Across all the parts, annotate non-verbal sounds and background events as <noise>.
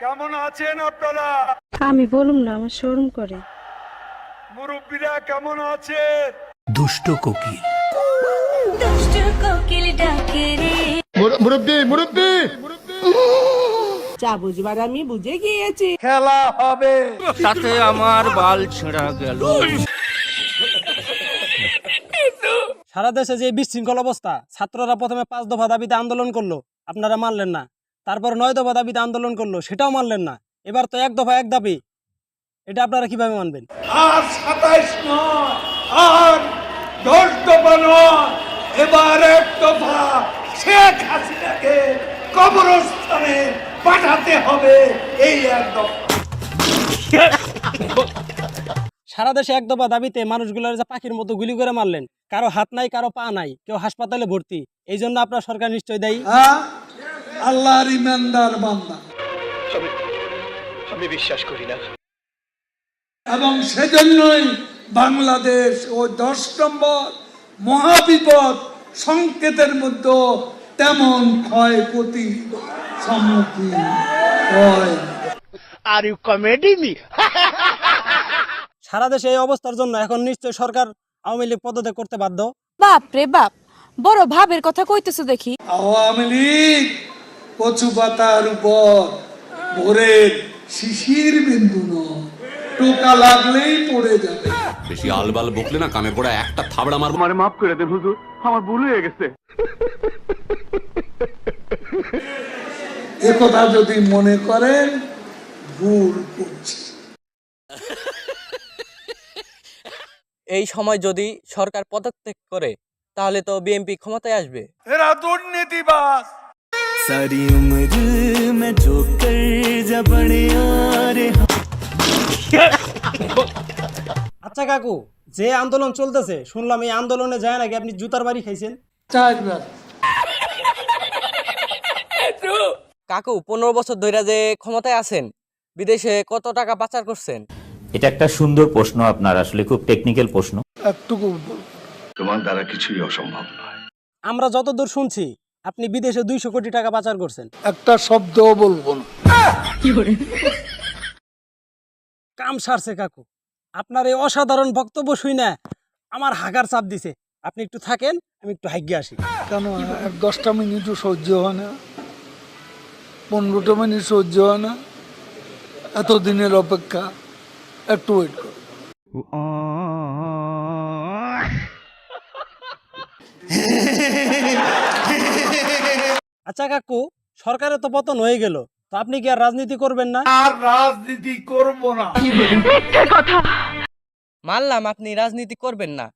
কেমন আছেন আপনারা? আমি বলুম না আমার শোরুম করে। মুরব্বীরা কেমন আছেন দুষ্ট কোকিল। দুষ্ট কোকিল ডাকে রে। মুরব্বী মুরব্বী! যা বুঝবার আমি বুঝে গিয়েছি। খেলা হবে। তাতে আমার বাল ছেঁড়া গেল। সারা দেশে যে বিশৃঙ্খল অবস্থা ছাত্ররা প্রথমে পাঁচ দফা দাবিতে আন্দোলন করল। আপনারা মানলেন না। তারপর নয় দফা দাবিতে আন্দোলন করল সেটাও মানলেন না। এবার তো এক দফা এক দাবি। এটা আপনারা কীভাবে মানবেন? আর সাতাইশ নয় আর দশ দফা নয় এবার এক দফা শেখ হাসিনাকে কবরস্থানে পাঠাতে হবে এই এক দফা। সারা দেশে এক দফা দাবিতে মানুষগুলোর যে পাখির মতো গুলি করে মারলেন কারও হাত নাই কারও পা নাই কেউ হাসপাতালে ভর্তি এই জন্য আপনার সরকার নিশ্চয় দেয়। হ্যাঁ? আল্লাহর ইমানদার বান্দা। আমি বিশ্বাস করি না। এবং সেজন্যই বাংলাদেশ ও দশ নম্বর মহাবিপদ সংকেতের মধ্যে তেমন ক্ষয়ক্ষতি সম্মুখীন হয় আর ইউ কমেডি মি সারা দেশে এই অবস্থার জন্য এখন নিশ্চয় সরকার আওয়ামী লীগ পদত্যাগ করতে বাধ্য। বাপ রে বাপ বড় ভাবের কথা কইতেছো দেখি। আওয়ামী লীগ কচু পাতার উপর ভোরের শিশির বিন্দু নয়। টোকা লাগলেই পড়ে যাবে। বেশি আলবাল বকলে না কানে পড়া একটা থাবড়া মারবো। মানে মাফ করে দেন হুজুর আমার ভুল হয়ে গেছে। একথা যদি মনে করেন ভুল করছে। এই সময় যদি সরকার পদত্যাগ করে তাহলে তো বিএনপি ক্ষমতায় আসবে। এরা দুর্নীতিবাজ। सारी उम्र मैं जो कर जा बड़े यार আচ্ছা কাকু যে আন্দোলন চলতেছে শুনলাম এই আন্দোলনে যায় নাকি আপনি জুতার বাড়ি খাইছেন চারবার কাকু পনেরো বছর ধরে যে ক্ষমতায় আছেন বিদেশে কত টাকা পাচার করছেন এটা একটা সুন্দর প্রশ্ন আপনার আসলে খুব টেকনিক্যাল প্রশ্ন একটুকু তোমার দ্বারা কিছুই অসম্ভব নয় আমরা যতদূর শুনছি আপনি বিদেশে দুইশো কোটি টাকা পাচার করছেন। একটা শব্দও বলব না। কাম সারছে কাকু। আপনার এই অসাধারণ বক্তব্য শুই না আমার হাগার চাপ দিছে। আপনি একটু থাকেন আমি একটু হাইগে আসি। কেন? এক দশটা মিনিটও সহ্য হয় না। পনেরোটা মিনিট সহ্য হয় না। এত দিনের অপেক্ষা একটু ওয়েট করো। <laughs> আচ্ছা কাকু সরকারের তো পতন হয়ে গেল তো আপনি কি আর রাজনীতি করবেন না? আর রাজনীতি করব না। কথা। মানলাম আপনি রাজনীতি করবেন না।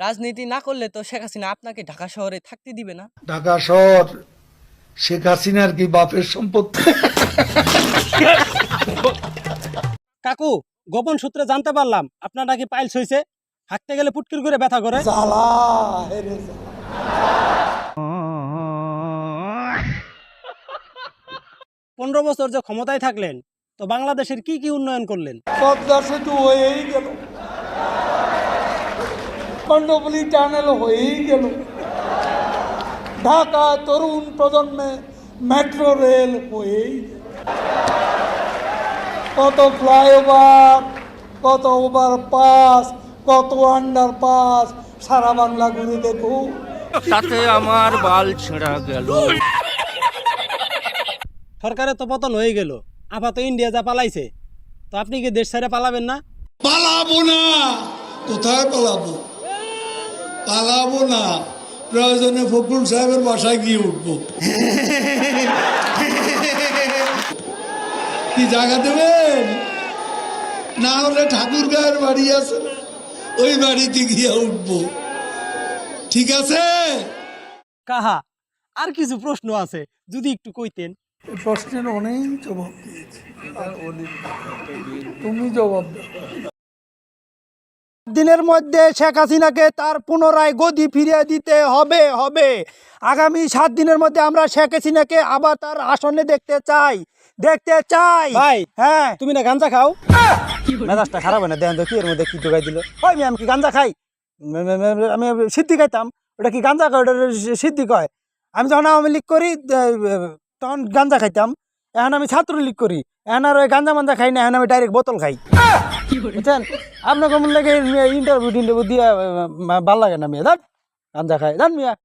রাজনীতি না করলে তো শেখ হাসিনা আপনাকে ঢাকা শহরে থাকতে দিবে না। ঢাকা শহর শেখ হাসিনার কি বাপের সম্পত্তি কাকু গোপন সূত্রে জানতে পারলাম আপনার নাকি পাইলস হয়েছে হাঁকতে গেলে পুটকির করে ব্যথা করে। জ্বালা পনেরো বছর যে ক্ষমতায় থাকলেন তো বাংলাদেশের কি কি উন্নয়ন করলেন? পদ্মা সেতু হয়েই গেল। কন্ডবলি টানেল হয়েই গেল। ঢাকা তরুণ প্রজন্মে মেট্রো রেল হয়েই কত ফ্লাইওভার কত ওভার পাস কত আন্ডার পাস সারা বাংলা ঘুরে দেখুন তাতে আমার বাল ছেঁড়া গেল। সরকারের তো পতন হয়ে গেল। আপাতত ইন্ডিয়া যা পালাইছে তো আপনি কি দেশ ছেড়ে পালাবেন না? পালাবো না। কোথায় পালাবো? পালাবো না। প্রয়োজনে ফখরুল সাহেবের বাসায় গিয়ে উঠবো। কি জায়গা দেবেন? না হলে ঠাকুর গায়ের বাড়ি আছে ওই বাড়িতে গিয়ে উঠবো। ঠিক আছে? কাহা আর কিছু প্রশ্ন আছে যদি একটু কইতেন। প্রশ্নের অনেক জবাব দিয়েছি। তুমি জবাব দাও। দিনের মধ্যে শেখ হাসিনাকে তার পুনরায় গদি ফিরিয়ে দিতে হবে হবে। আগামী সাত দিনের মধ্যে আমরা শেখ হাসিনাকে আবার তার আসনে দেখতে চাই দেখতে চাই। ভাই হ্যাঁ। তুমি না গাঞ্জা খাও? <laughs> মেজাজটা খারাপ হয় না? দেখেন তো কি এর মধ্যে কি ঢুকাই দিল? ওই আমি কি গাঞ্জা খাই? আমি সিদ্ধি খাইতাম। ওটা কি গাঞ্জা খাই ওটা সিদ্ধি কয়। আমি যখন আওয়ামী লীগ করি তখন গাঞ্জা খাইতাম। এখন আমি ছাত্রলীগ করি। এখন আর গাঞ্জা মাঞ্জা খাই না, এখন আমি ডাইরেক্ট বোতল খাই। বুঝছেন? আপনাকে মনে লাগে ইন্টারভিউ টিন্টারভিউ দিয়ে ভালো লাগে না মেয়ে? দাঁড় গাঞ্জা খাই। দাঁড় মিয়া।